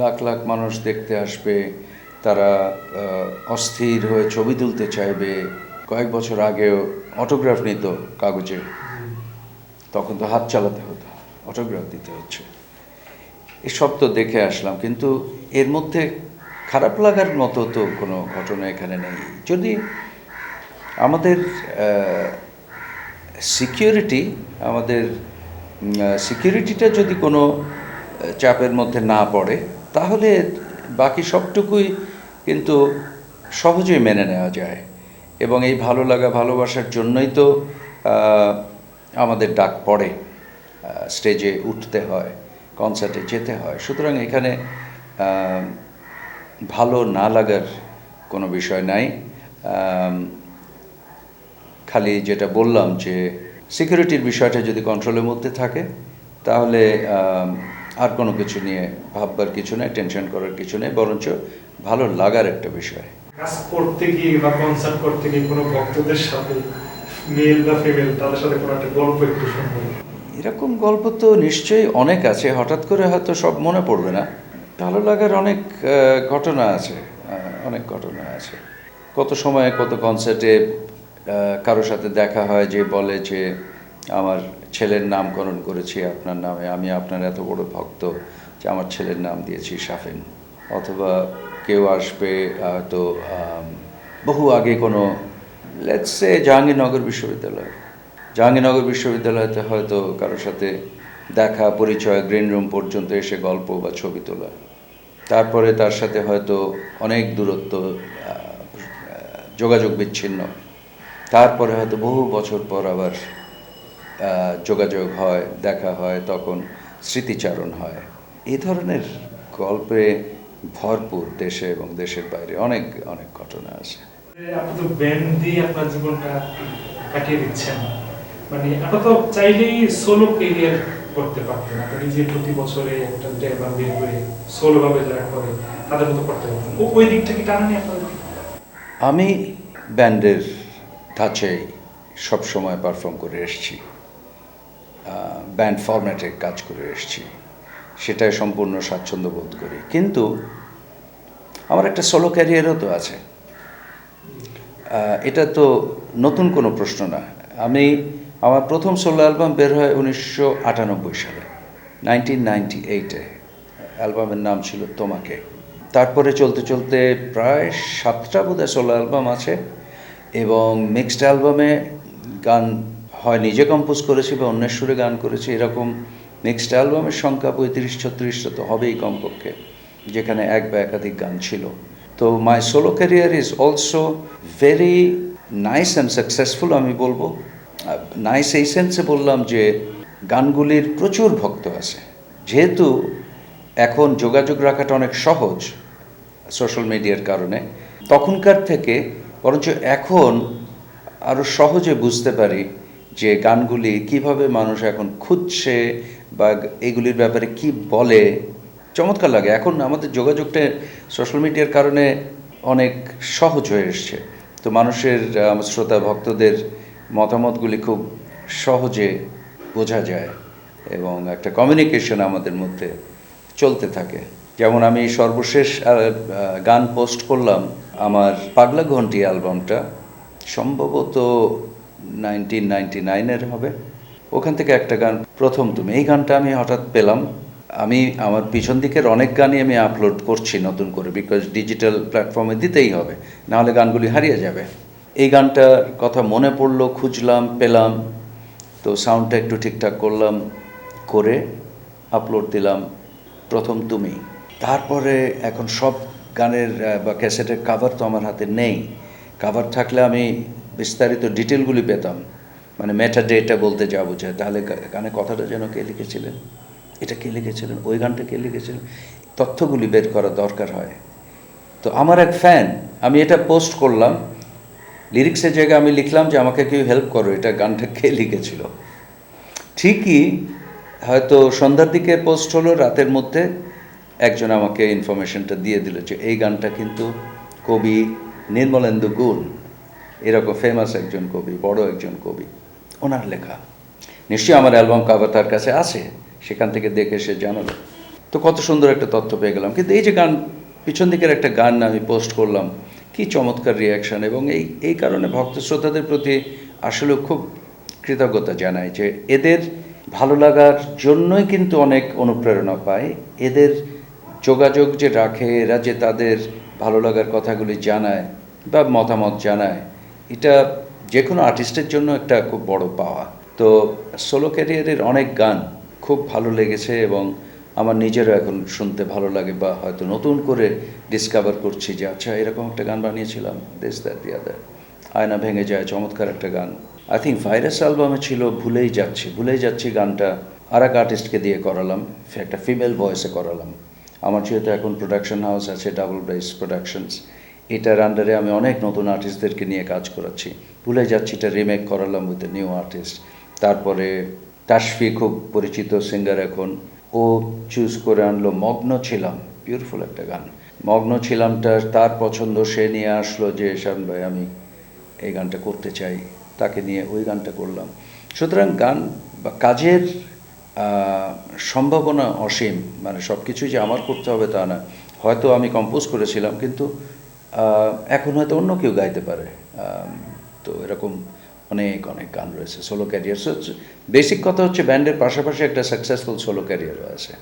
লাখ লাখ মানুষ দেখতে আসবে, তারা অস্থির হয়ে ছবি তুলতে চাইবে। কয়েক বছর আগেও অটোগ্রাফ নিত কাগজে। তখন তো হাত চালাতে হতো, অটোগ্রাফ দিতে হচ্ছে। এসব তো দেখে আসলাম, কিন্তু এর মধ্যে খারাপ লাগার মতো তো কোনো ঘটনা এখানে নেই। যদি আমাদের সিকিউরিটি আমাদের সিকিউরিটিটা যদি কোনো চাপের মধ্যে না পড়ে তাহলে বাকি সবটুকুই কিন্তু সহজেই মেনে নেওয়া যায়। এবং এই ভালো লাগা, ভালোবাসার জন্যই তো আমাদের ডাক পড়ে স্টেজে উঠতে হয় কনসার্টে যেতে হয়। সুতরাং এখানে ভালো না লাগার কোনো বিষয় নাই। খালি যেটা বললাম যে সিকিউরিটির বিষয়টা যদি কন্ট্রোলের মধ্যে থাকে, তাহলে আর কোনো কিছু নিয়ে ভাববার কিছু নেই টেনশন করার কিছু নেই বরঞ্চ ভালো লাগার একটা বিষয়। কাজ করতে গিয়ে বা কনসার্ট করতে গিয়ে কোনো ভক্তদের সাথে মেল বা ফিমেল তাদের সাথে কোনো একটা গল্প একটু শুনব। এরকম গল্প তো নিশ্চয়ই অনেক আছে হঠাৎ করে হয়তো সব মনে পড়বে না। ভালো লাগার অনেক ঘটনা আছে অনেক ঘটনা আছে। কত সময় কত কনসার্টে কারোর সাথে দেখা হয় যে বলে যে আমার ছেলের নামকরণ করেছি আপনার নামে। আমি আপনার এত বড় ভক্ত যে আমার ছেলের নাম দিয়েছি শাফিন অথবা কেউ আসবে, হয়তো বহু আগে কোনো লেটসে জাহাঙ্গীরনগর বিশ্ববিদ্যালয়। জাহাঙ্গীরনগর বিশ্ববিদ্যালয়তে হয়তো কারোর সাথে দেখা, পরিচয় গ্রিন রুম পর্যন্ত এসে গল্প বা ছবি তোলা। তারপরে তার সাথে হয়তো অনেক দূরত্ব যোগাযোগ বিচ্ছিন্ন। তারপরে হয়তো বহু বছর পর আবার যোগাযোগ হয় দেখা হয় তখন স্মৃতিচারণ হয়। এই ধরনের গল্পে ভরপুর দেশে এবং দেশের বাইরে অনেক অনেক ঘটনা আছে। আপনি তো ব্যান্ড দিয়ে আপনার জীবনটা কাটিয়ে দিচ্ছেন। মানে তো চাইলেই সোলো কেরিয়ার করতে পারতেন। আপনি প্রতি বছরে একটা দুটো অ্যালবাম বের করে সোলো যারা করে তাদের মতো করতে পারতেন। ওই দিকটা কি টানা নেই আমি ব্যান্ডের ধাঁচে সবসময় পারফর্ম করে এসেছি। ব্যান্ড ফরম্যাটে কাজ করে এসেছি। সেটাই সম্পূর্ণ স্বাচ্ছন্দ্য বোধ করি। কিন্তু আমার একটা সোলো ক্যারিয়ারও তো আছে। এটা তো নতুন কোনো প্রশ্ন না। আমি আমার প্রথম সোলো অ্যালবাম বের হয় উনিশশো আটানব্বই সালে নাইনটিন নাইনটি এইটে অ্যালবামের নাম ছিল তোমাকে। তারপরে চলতে চলতে প্রায় সাতটা বোধহয় সোলো অ্যালবাম আছে এবং মিক্সড অ্যালবামে গান হয় নিজে কম্পোজ করেছি বা অন্যের সুরে গান করেছি, এরকম নেক্সট অ্যালবামের সংখ্যা পঁয়ত্রিশ, ছত্রিশটা তো হবেই কমপক্ষে, যেখানে এক বা একাধিক গান ছিল। তো my solo career is also very nice and successful আমি বলব। নাইস এই সেন্সে বললাম যে গানগুলির প্রচুর ভক্ত আছে। যেহেতু এখন যোগাযোগ রাখাটা অনেক সহজ সোশ্যাল মিডিয়ার কারণে, তখনকার থেকে বরঞ্চ এখন আরও সহজে বুঝতে পারি যে গানগুলি কীভাবে মানুষ এখন খুঁজছে বা এগুলির ব্যাপারে কি বলে, চমৎকার লাগে। এখন আমাদের যোগাযোগটা সোশ্যাল মিডিয়ার কারণে অনেক সহজ হয়ে এসছে। তো মানুষের শ্রোতা, ভক্তদের মতামতগুলি খুব সহজে বোঝা যায় এবং একটা কমিউনিকেশন আমাদের মধ্যে চলতে থাকে। যেমন আমি সর্বশেষ গান পোস্ট করলাম আমার পাগলা ঘন্টি অ্যালবামটা সম্ভবত নাইনটিন নাইনটি নাইনের হবে। ওখান থেকে একটা গান, প্রথম তুমি। এই গানটা আমি হঠাৎ পেলাম। আমি আমার পিছন দিকের অনেক গানই আমি আপলোড করছি নতুন করে বিকজ ডিজিটাল প্ল্যাটফর্মে দিতেই হবে, নাহলে গানগুলি হারিয়ে যাবে। এই গানটার কথা মনে পড়ল, খুঁজলাম, পেলাম। তো সাউন্ডটা একটু ঠিকঠাক করলাম, করে আপলোড দিলাম, প্রথম তুমি। তারপরে এখন সব গানের বা ক্যাসেটের কাভার তো আমার হাতে নেই। কাভার থাকলে আমি বিস্তারিত ডিটেলগুলি পেতাম। মানে মেটা ডেটা বলতে যা বোঝায়। তাহলে গানে কথাটা যেন কে লিখেছিলেন? এটা কে লিখেছিলেন? ওই গানটা কে লিখেছিলেন? তথ্যগুলি বের করা দরকার হয়। তো আমার এক ফ্যান আমি এটা পোস্ট করলাম। লিরিক্সের জায়গায় আমি লিখলাম যে, আমাকে কেউ হেল্প করো, এটা গানটা কে লিখেছিল? ঠিকই, হয়তো সন্ধ্যার দিকে পোস্ট হলো, রাতের মধ্যে একজন আমাকে ইনফরমেশনটা দিয়ে দিল যে, এই গানটা কিন্তু কবি নির্মলেন্দু গুণ। এরকম ফেমাস একজন কবি, বড় একজন কবি, ওনার লেখা। নিশ্চয়ই আমার অ্যালবাম কাভার তার কাছে আছে, সেখান থেকে দেখে সে জানালো। তো কত সুন্দর একটা তথ্য পেয়ে গেলাম। কিন্তু এই যে গান, পিছন দিকের একটা গান আমি পোস্ট করলাম, কি চমৎকার রিয়াকশন এবং এই এই কারণে ভক্ত শ্রোতাদের প্রতি আসলে খুব কৃতজ্ঞতা জানাই যে এদের ভালো লাগার জন্যই কিন্তু অনেক অনুপ্রেরণা পায়। এদের যোগাযোগ যে রাখে, এরা যে তাদের ভালো লাগার কথাগুলি জানায় বা মতামত জানায় এটা যে কোনো আর্টিস্টের জন্য একটা খুব বড় পাওয়া। তো সোলো ক্যারিয়ারের অনেক গান খুব ভালো লেগেছে এবং আমার নিজেরও এখন শুনতে ভালো লাগে বা হয়তো নতুন করে ডিসকভার করছি যে আচ্ছা এরকম একটা গান বানিয়েছিলাম দেশ দ্যাট দি আদার আয়না ভেঙে যায়, চমৎকার একটা গান। আই থিঙ্ক ভাইরাস অ্যালবামে ছিল ভুলেই যাচ্ছি ভুলেই যাচ্ছি গানটা। আর এক আর্টিস্টকে দিয়ে করালাম, একটা ফিমেল ভয়েসে করালাম। আমার যেহেতু এখন প্রোডাকশন হাউস আছে ডাবল ব্রাইস প্রোডাকশনস এটার আন্ডারে আমি অনেক নতুন আর্টিস্টদেরকে নিয়ে কাজ করাচ্ছি। ভুলে যাচ্ছি এটা রিমেক করালাম উইথ নিউ আর্টিস্ট তারপরে তাসফি খুব পরিচিত সিঙ্গার এখন। ও চুজ করে আনলো মগ্ন ছিলাম। বিউটিফুল একটা গান। মগ্ন ছিলামটা তার পছন্দ, সে নিয়ে আসলো যে, শান ভাই, আমি এই গানটা করতে চাই। তাকে নিয়ে ওই গানটা করলাম। সুতরাং গান বা কাজের সম্ভাবনা অসীম। মানে সব কিছু যে আমার করতে হবে তা না। হয়তো আমি কম্পোজ করেছিলাম, কিন্তু এখন হয়তো অন্য কেউ গাইতে পারে। তো এরকম অনেক অনেক গান রয়েছে সোলো ক্যারিয়ার বেসিক কথা হচ্ছে ব্যান্ডের পাশাপাশি একটা সাকসেসফুল সোলো ক্যারিয়ারও আছে।